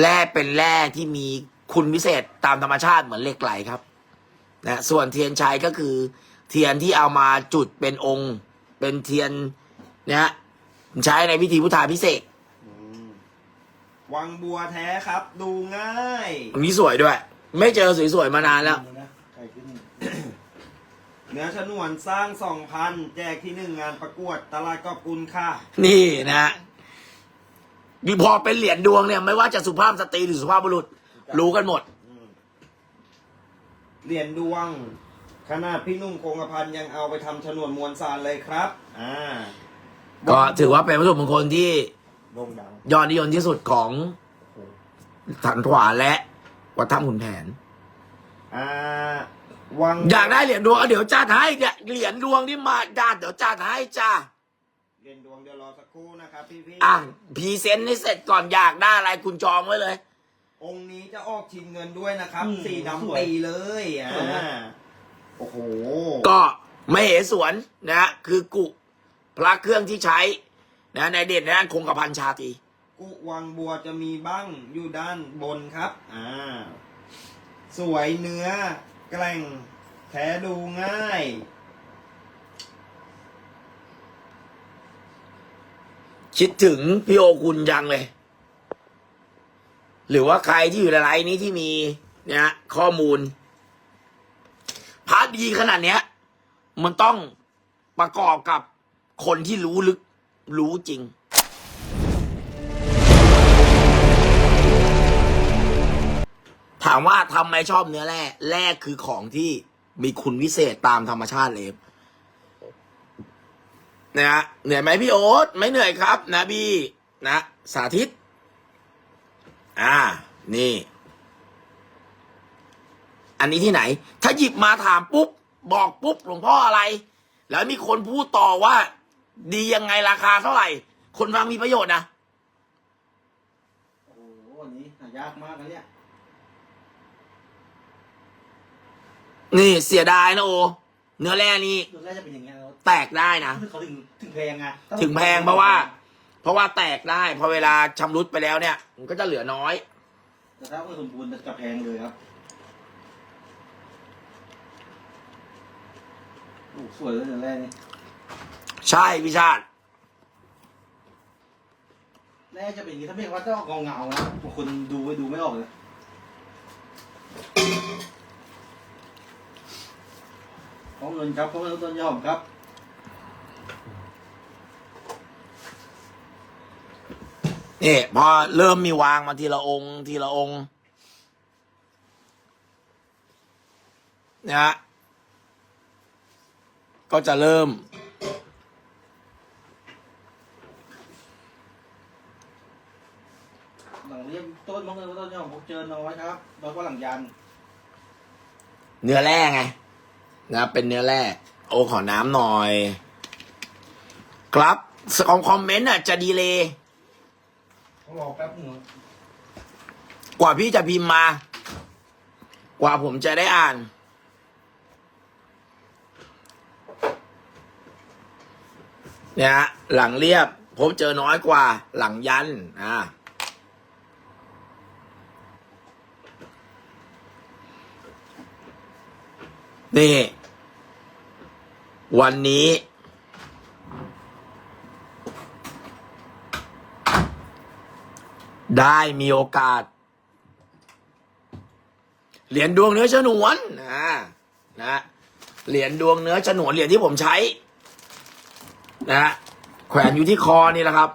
แร่เป็นแร่ที่มีคุณวิเศษตามธรรมชาติเหมือนเหล็กไหลครับนะส่วนเทียนชัยก็คือ เทียนที่เอามาจุดเป็นองค์ เป็นเทียนนะฮะใช้ในพิธีพุทธาพิเศษกอืมวังบัวแท้ครับ ดูง่ายอันนี้สวยด้วย ไม่เจอสวยๆมานานแล้วไก่ขึ้นเนื้อชนวนสร้างสองพันแจกที่หนึ่งงานประกวดตลาดกอบกุลค่ะ นี่นะ ฮะมีพอเป็นเหรียญดวงเนี่ย ไม่ว่าจะสุภาพสตรีหรือสุภาพบุรุษ รู้กันหมด อืมเหรียญดวง ขนาดพี่นุ่มคงกระพันยังเอาไปทำชนวนมวลสารเลยครับ อ่าก็ถือว่าเป็นวัตถุมงคลที่โด่งดังยอดนิยมที่สุดของถันขวาและวัดถ้ำขุนแผน อ่า วังอยากได้เหรียญดวงเอาเดี๋ยวจัดให้เนี่ยเหรียญดวงที่มาจัดเดี๋ยวจัดให้จ้า เหรียญดวงเดี๋ยวรอสักครู่นะครับพี่พี่อะพรีเซนต์ให้เสร็จก่อนอยากได้อะไรคุณจองไว้เลย องค์นี้จะออกชิงเงินด้วยนะครับ อืมสีสวย ดำปีเลยอ่าสวยนะโอ้โห ก็ไม่เหสวนนะฮะคือกุพระเครื่องที่ใช้นะในเด่นในด้านคงกระพันชาตรีกุวังบัวจะมีบ้างอยู่ด้านบนครับ อ่า สวยเนื้อ แกร่งแท้ดูง่าย คิดถึงพี่โอคุณจังเลย หรือว่าใครที่อยู่ในไลน์นี้ที่มีเนี่ยข้อมูล พาร์ทดีขนาดเนี้ย มันต้องประกอบกับคนที่รู้ลึก รู้จริง ถามว่าทำไมชอบเนื้อแร่แร่คือของที่มีคุณวิเศษตามธรรมชาติเลย นะฮะเหนื่อยไหมพี่โอ๊ตไม่เหนื่อยครับนะพี่นะสาธิต อ่า นี่ อันนี้ที่ไหน ถ้าหยิบมาถามปุ๊บ บอกปุ๊บหลวงพ่ออะไร แล้วมีคนพูดต่อว่า ดียังไงราคาเท่าไหร่ คนฟังมีประโยชน์นะโอ้โหวันนี้หายากมากนะเนี่ย นี่เสียดายนะโอ เนื้อแร่นี่ตัวแรกจะเป็นอย่างเงี้ยแล้วแตกได้นะ เขาถึงถึงแพงไงถึงแพงเพราะว่า เพราะว่าแตกได้ พอเวลาชำรุดไปแล้วเนี่ย มันก็จะเหลือน้อย แต่ถ้าไม่สมบูรณ์จะแพงเลยครับโอ้สวยเลยตัวแรกนี่ใช่พี่ชาติ แรกจะเป็นอย่างงี้ถ้าไม่ว่าจะเงาเงาๆนะบางคนดูไปดูไม่ออกเลย พร้อมเงินครับพร้อมเงินต้นยอมครับนี่พอเริ่มมีวางมาทีละองค์ ทีละองค์นะฮะก็จะเริ่ม หลังเรียบต้นมะเงินต้นยอมผมเจอน้อยครับแล้วก็หลังยัน เนื้อแร่ไง นะ เป็นเนื้อแร่โอ้ขอน้ำหน่อย ครับของคอมเมนต์อะ จะดีเลยต้องรอแป๊บหนึงกว่าพี่จะพิมพ์มา กว่าผมจะได้อ่าน เนี่ยฮะหลังเรียบผมเจอน้อยกว่าหลังยัน อ่า นี่ วันนี้ ได้มีโอกาส เหรียญดวงเนื้อฉนวนนะนะเหรียญดวงเนื้อฉนวนเหรียญที่ผมใช้ นะแขวนอยู่ที่คอนี่แหละครับ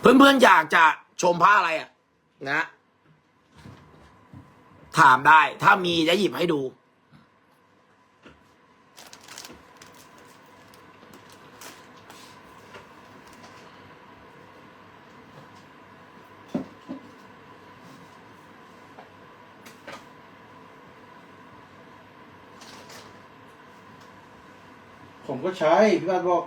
เพื่อนๆอยากจะ ชมผ้าอะไรอะ นะ ถามได้ ถ้ามีจะหยิบให้ดู ผมก็ใช้พี่บ้านบอก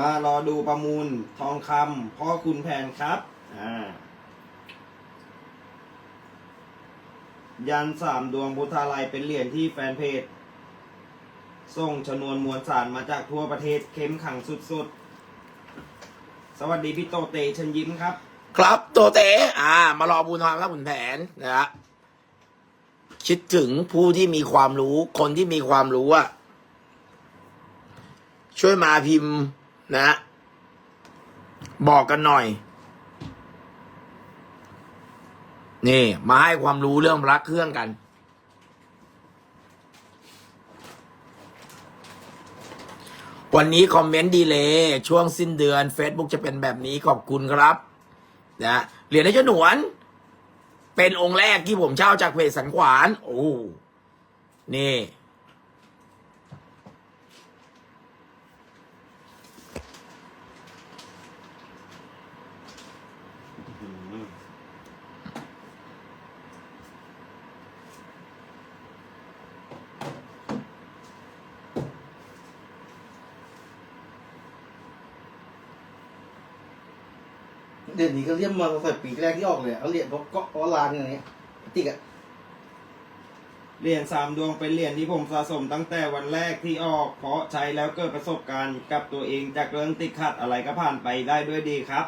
มารอดูประมูลทองคำพ่อคุณแผนครับ อ่า ยันสามดวงพุทธาลัยเป็นเหรียญที่แฟนเพจ ส่งชนวนมวลสารมาจากทั่วประเทศเข้มขังสุดๆ สวัสดีพี่โตเตเชิญยิ้มครับ ครับโตเตอ่า มารอบูนทางรับขุนแผนนะฮะคิดถึงผู้ที่มีความรู้ คนที่มีความรู้อะช่วยมาพิมพ์ นะ บอกกันหน่อย นี่ มาให้ความรู้เรื่องรักเครื่องกัน วันนี้คอมเมนต์ดีเลย ช่วงสิ้นเดือน Facebook จะเป็นแบบนี้ขอบคุณครับ นะเหรียญในฉนวน เป็นองค์แรกที่ผมเช่าจากเพจสันขวาน โอ้ นี่ เดี๋ยวนี้ก็เรียกมาตั้งแต่ปีแรกที่ออกเลยเอาเหรียญเพราะก็เพราะร้านอย่างเงี้ยติ๊กอะเหรียญสามดวงเป็นเหรียญที่ผมสะสมตั้งแต่วันแรกที่ออก เพราะใช้แล้วเกิดประสบการณ์กับตัวเองจากเรื่องติดขัดอะไรก็ผ่านไปได้ด้วยดีครับ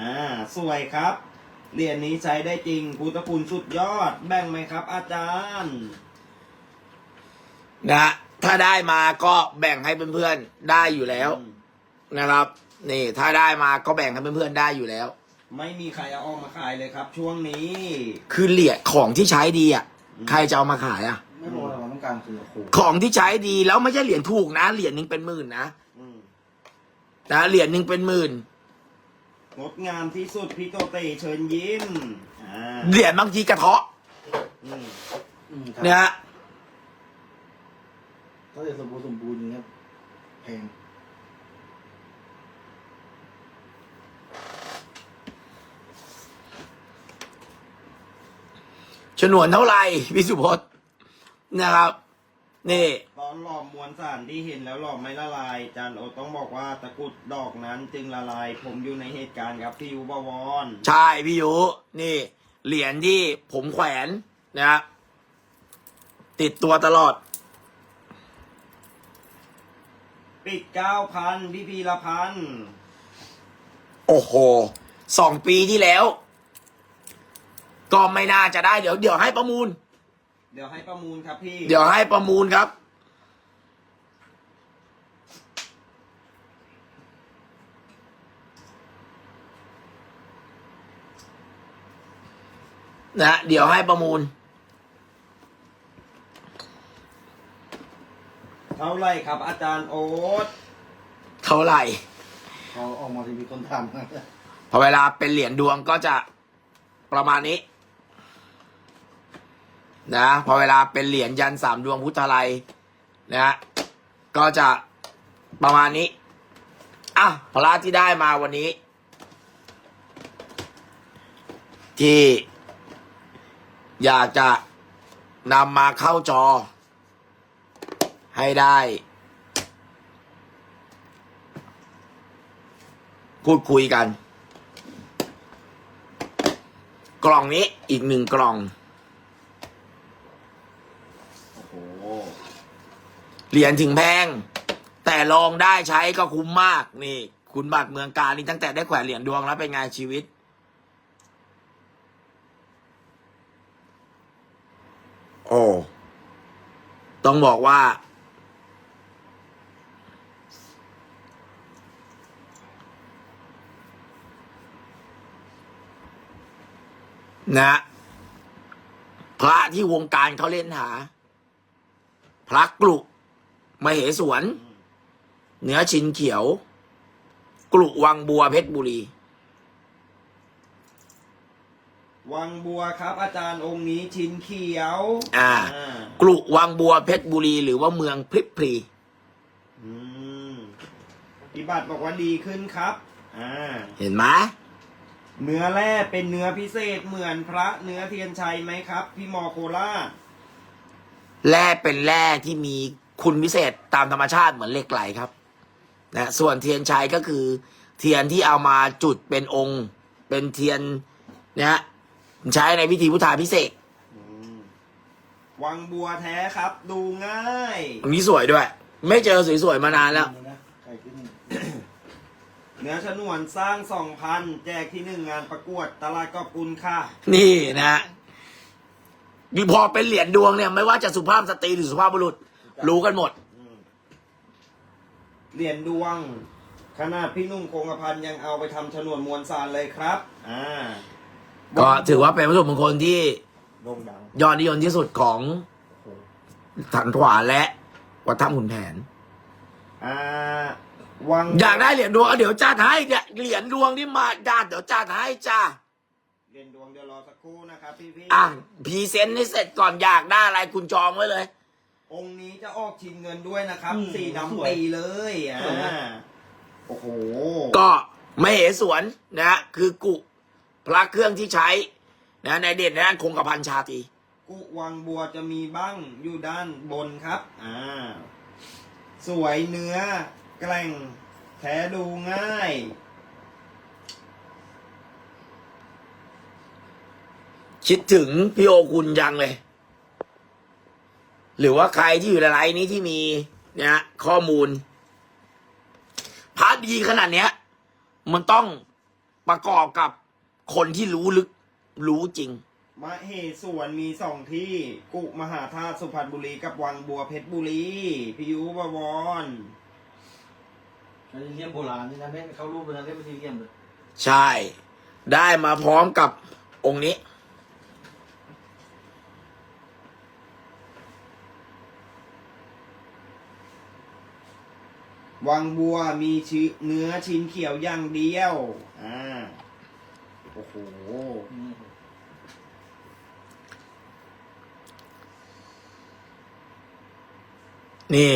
อ่า สวยครับ เหรียญนี้ใช้ได้จริงพุทธคุณสุดยอด แบ่งไหมครับ อาจารย์นะถ้าได้มาก็แบ่งให้เพื่อนๆได้อยู่แล้วนะครับ นี่ถ้าได้มาก็แบ่งให้เพื่อนๆได้อยู่แล้ว ไม่มีใครเอาออกมาขายเลยครับ ช่วงนี้ คือเหรียญของที่ใช้ดีอะอืมใครจะเอามาขายอะ ไม่พอเราต้องการคือโอ้โหของที่ใช้ดีแล้วไม่ใช่เหรียญถูกนะ เหรียญหนึ่งเป็นหมื่นนะอืมนะเหรียญหนึ่งเป็นหมื่น งดงามที่สุดพี่โตเตเชิญยิ้มอ่าเหรียญบางทีกระเทาะอืมอืมครับนะฮะถ้าเกิดสมบูรณ์สมบูรณ์อย่างเงี้ยแพง ฉนวนเท่าไหร่พี่สุพจน์นะครับ นี่ ตอนหลอมมวลสารที่เห็นแล้วหลอมไม่ละลายจานโอต้องบอกว่าตะกรุดดอกนั้นจึงละลาย ผมอยู่ในเหตุการณ์ครับพี่ยูบวรใช่พี่ยุนี่ เหรียญที่ผมแขวนนะครับติดตัวตลอด ปิดเก้าพันพี่พีละพัน โอ้โหสองปีที่แล้ว ก็ไม่น่าจะได้เดี๋ยวเดี๋ยวให้ประมูล เดี๋ยวให้ประมูลครับพี่ เดี๋ยวให้ประมูลครับ นะเดี๋ยวให้ประมูล เท่าไหรครับ อาจารย์โอ๊ตเท่าไหร่ เขาออกมาที่มีคนทำนะ พอเวลาเป็นเหรียญดวงก็จะประมาณนี้ นะพอเวลาเป็นเหรียญยันสามดวงพุทธาลัยนะฮะก็จะประมาณนี้อะพระที่ได้มาวันนี้ ที่อยากจะนำมาเข้าจอ ให้ได้ พูดคุยกัน กล่องนี้อีกหนึ่งกล่อง โอ้โห เหรียญถึงแพง แต่ลองได้ใช้ก็คุ้มมากนี่ คุณบัตรเมืองการนี่ตั้งแต่ได้แขวนเหรียญดวงแล้วเป็นไงชีวิต โอ้ต้องบอกว่า นะพระที่วงการเขาเล่นหา พระกลุ มเหสวนเนื้อชินเขียว กลุวังบัวเพชรบุรี วังบัวครับ อาจารย์องค์นี้ชินเขียว อ่ากลุวังบัวเพชรบุรี หรือว่าเมืองพริบพรีอืมพี่บัตรบอกว่าดีขึ้นครับ อ่า เห็นไหมเนื้อแร่เป็นเนื้อพิเศษเหมือนพระเนื้อเทียนชัยไหมครับ พี่มอโคราชแร่เป็นแร่ที่มี คุณพิเศษตามธรรมชาติเหมือนเหล็กไหลครับนะส่วนเทียนชัยก็คือ เทียนที่เอามาจุดเป็นองค์ เป็นเทียนนะฮะใช้ในพิธีพุทธาพิเศษกอืมวังบัวแท้ครับ ดูง่ายอันนี้สวยด้วย ไม่เจอสวยๆมานานแล้วนะไก่ขึ้นเนื้อชนวนสร้างสองพันแจกที่หนึ่งงานประกวดตลาดกอบกุลค่ะ นี่นะฮะมีพอเป็นเหรียญดวงเนี่ย ไม่ว่าจะสุภาพสตรีหรือสุภาพบุรุษ รู้กันหมด อืมเหรียญดวง ขนาดพี่นุ่มคงกระพันยังเอาไปทำชนวนมวลสารเลยครับ อ่าก็ถือว่าเป็นวัตถุมงคลที่โด่งดังยอดนิยมที่สุดของถันถวานและวัดถ้ำขุนแผน อ่า วังอยากได้เหรียญดวงเอาเดี๋ยวจัดให้เนี่ยเหรียญดวงที่มาญาติเดี๋ยวจัดให้จ้าเหรียญดวงเดี๋ยวรอสักครู่นะครับพี่พี่อะพรีเซนต์ให้เสร็จก่อนอยากได้อะไรคุณจองไว้เลย องค์นี้จะออกชิงเงินด้วยนะครับอืมสีสวยดำปีเลยอ่าสวยนะโอ้โห ก็ไม่เหสวนนะฮะคือกุพระเครื่องที่ใช้นะในเด่นในด้านคงกระพันชาตรีกุวังบัวจะมีบ้างอยู่ด้านบนครับ อ่า สวยเนื้อ แกร่งแท้ดูง่าย คิดถึงพี่โอคุณยังเลย หรือว่าใครที่อยู่ในไลน์นี้ที่มีเนี่ยฮะข้อมูลพระดีขนาดเนี้ย มันต้องประกอบกับคนที่รู้ลึกรู้จริงมเหสวนมีสองที่ กุมหาธาตุสุพรรณบุรีกับวังบัวเพชรบุรีพิยุบวรอันนี้เลี่ยมโบราณนี่นะไม่เข้ารูปเลยนะเลี่ยมเป็นสี่เหลี่ยมเลย ใช่ ได้มาพร้อมกับองค์นี้ วังบัวมีชื้อเนื้อชิ้นเขียวอย่างเดียว อ่า โอ้โห นี่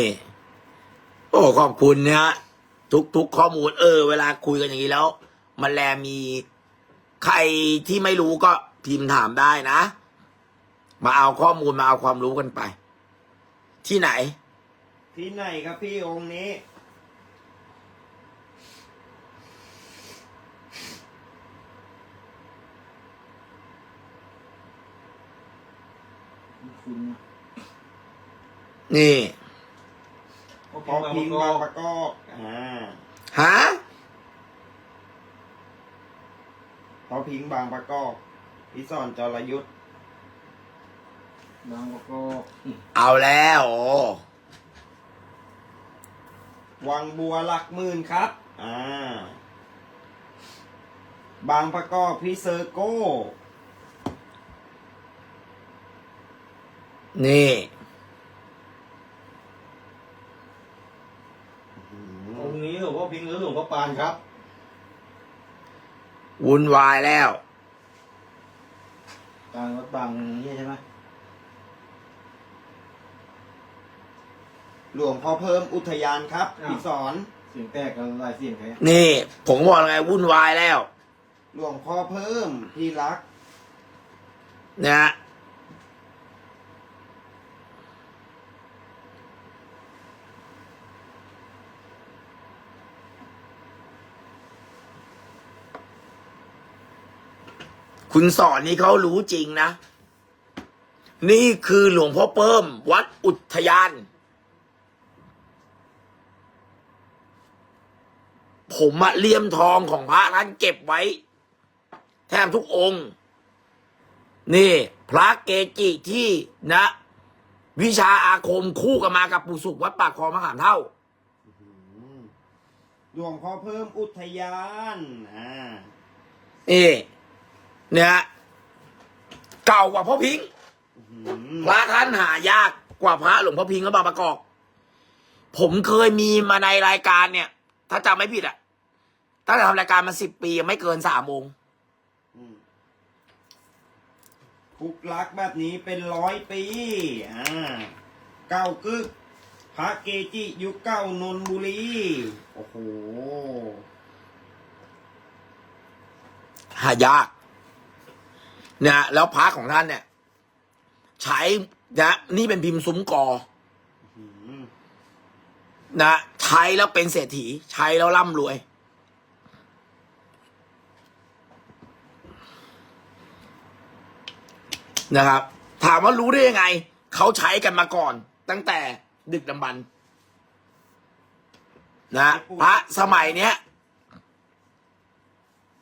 โอ้ขอบคุณนะฮะทุกทุกข้อมูลเออ เวลาคุยกันอย่างนี้แล้ว มันแลมีใครที่ไม่รู้ก็พิมพ์ถามได้นะ มาเอาข้อมูลมาเอาความรู้กันไป ที่ไหน ที่ไหนครับพี่องค์นี้ คุณนะนี่พอพิงบางประกอบอ่าฮะพอพิงบางประกอบพี่สอนจรยุทธ์บางประกอบเอาแล้วโอ้วังบัวหลักหมื่นครับ อ่า บางประกอบพี่เซอร์โก้ นี่ องค์นี้หลวงพ่อพิงค์หรือหลวงพ่อปานครับ วุ่นวายแล้ว ปานวัดบางนี่ใช่ไหมหลวงพ่อเพิ่มอุทยานครับพี่สอน เสียงแตกกันหลายเสียงใครอะนี่ ผมบอกแล้วไงวุ่นวายแล้ว หลวงพ่อเพิ่มพี่รัก นะฮะ คุณสอนนี่เขารู้จริงนะ นี่คือหลวงพ่อเพิ่ม วัดอุทยาน ผมอะเลี่ยมทองของพระท่านเก็บไว้ แทบทุกองค์ นี่ พระเกจิที่นะ วิชาอาคมคู่กันมากับปู่สุขวัดปากคลองมะขามเท่าหลวงพ่อเพิ่มอุทยาน อ่านี่ เนี่ย เก่ากว่าพ่อพิงค์อืมพระท่านหายากกว่าพระหลวงพ่อพิงค์และบางประกอบ ผมเคยมีมาในรายการเนี่ย ถ้าจำไม่ผิดอะตั้งแต่ทำรายการมาสิบปีไม่เกินสามโมงอืมคุกลักแบบนี้เป็นร้อยปี อ่า เก้ากึก พระเกจิยุคเก้านนบุรี โอ้โห หายาก นะแล้วพระของท่านเนี่ย ใช้นะนี่เป็นพิมพ์ซุ้มกออืมนะใช้แล้วเป็นเศรษฐี ใช้แล้วร่ำรวย นะครับ ถามว่ารู้ได้ยังไง เขาใช้กันมาก่อน ตั้งแต่ดึกดำบรรพ์นะพระสมัยเนี้ย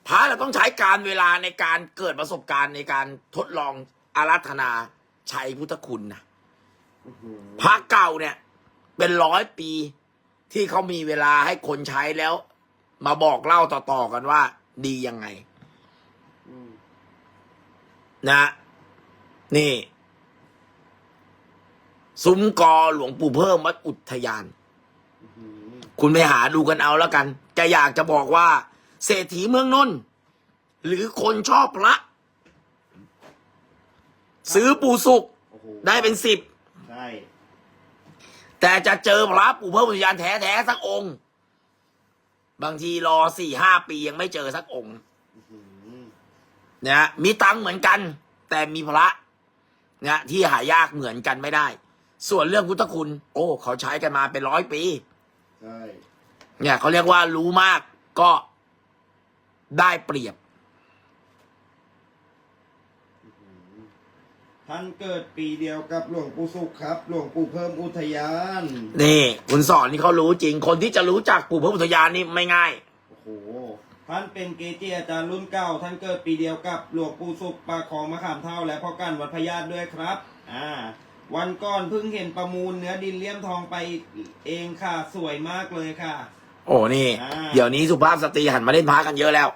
พระเราต้องใช้การเวลาในการเกิดประสบการณ์ในการทดลองอาราธนาใช้พุทธคุณนะอื้อหือพระเก่าเนี่ย เป็นร้อยปีที่เขามีเวลาให้คนใช้แล้ว มาบอกเล่าต่อๆกันว่า ดียังไงอืมนะ นี่ ซุ้มกอหลวงปู่เพิ่มวัดอุทยานอื้อหือคุณไปหาดูกันเอาแล้วกัน จะอยากจะบอกว่า เศรษฐีเมืองนนท์หรือคนชอบพระ ซื้อปูสุกโอ้โหได้เป็นสิบ ใช่แต่จะเจอพระปู่เพิ่มอุทยานแท้ๆสักองค์ บางทีรอสี่ห้าปียังไม่เจอสักองค์ อื้อหือนะมีตังค์เหมือนกัน แต่มีพระนะที่หายากเหมือนกันไม่ได้ ส่วนเรื่องพุทธคุณ โอ้ เขาใช้กันมาเป็นร้อยปี ใช่เนี่ยเขาเรียกว่ารู้มากก็ ได้เปรียบ ท่านเกิดปีเดียวกับหลวงปู่สุขครับ หลวงปู่เพิ่มอุทยานนี่คุณสอนนี่เขารู้จริง คนที่จะรู้จักปู่พระพุทธญาณนี่ไม่ง่าย โอ้โหท่านเป็นเกจิอาจารย์รุ่นเก่าท่านเกิดปีเดียวกับหลวงปู่สุขปากของมะขามเท่า และพ่อกันวัดพญาตด้วยครับ อ่า วันก่อนเพิ่งเห็นประมูลเนื้อดินเลี่ยมทองไปเองค่ะสวยมากเลยค่ะ โอ้นี่ อ่า เดี๋ยวนี้สุภาพสตรีหันมาเล่นพระกันเยอะแล้ว